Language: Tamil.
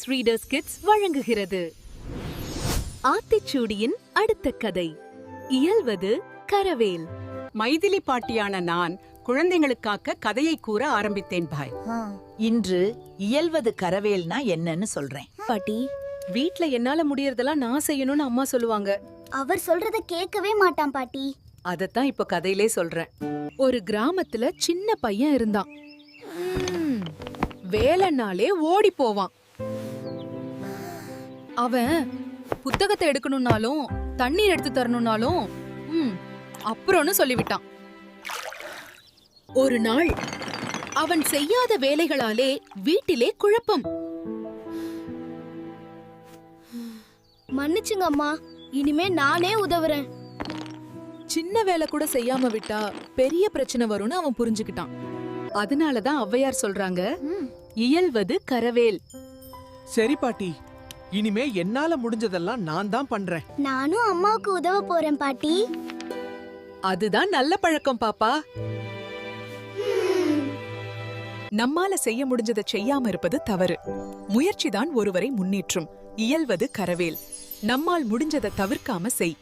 எம்எஸ் ரீடர்ஸ் கிட்ஸ் வழங்குகிறது. ஆத்திச்சூடியின் அடுத்த கதை. இயல்வது கரவேல். மைதிலி பாட்டியான நான் குழந்தைகளுக்காக கதையை கூற ஆரம்பித்தேன் பாய். இன்று இயல்வது கரவேல்னா என்னன்னு சொல்றேன். பாட்டி வீட்ல என்னால முடியறதெல்லாம் நான் செய்யணும்னு அம்மா சொல்லுவாங்க. அவர் சொல்றத கேட்கவே மாட்டான் பாட்டி. அதத்தான் இப்ப கதையிலே சொல்றேன். ஒரு கிராமத்துல சின்ன பையன் இருந்தான். வேலைனாலே ஓடி போவான். அவன் புத்தகத்தை எடுக்கணும்னாலும் தண்ணீர் எடுத்து தரணும்னாலும் ம், அப்புறம்னு சொல்லிவிட்டான். ஒரு நாள் அவன் செய்யாத வேலைகளாலே வீட்டிலே குழப்பம். மன்னிச்சுங்க அம்மா இனிமே நானே உதவுறேன். சின்ன வேலை கூட செய்யாம விட்டா பெரிய பிரச்சனை வரும்னு அவன் புரிஞ்சுக்கிட்டான். அதனாலதான் ஔவையார் சொல்றாங்க இயல்வது கரவேல். சரி பாட்டி இனிமே என்னால முடிஞ்சதெல்லாம் நான் தான் பண்றேன். நானும் அம்மாவுக்கு உதவ போறேன் பாட்டி. அதுதான் நல்ல பழக்கம் பாப்பா. நம்மால செய்ய முடிஞ்சதை செய்யாம இருப்பது தவறு. முயற்சிதான் ஒருவரை முன்னேற்றும். இயல்வது கரவேல். நம்மால் முடிஞ்சதை தவிர்க்காம செய்.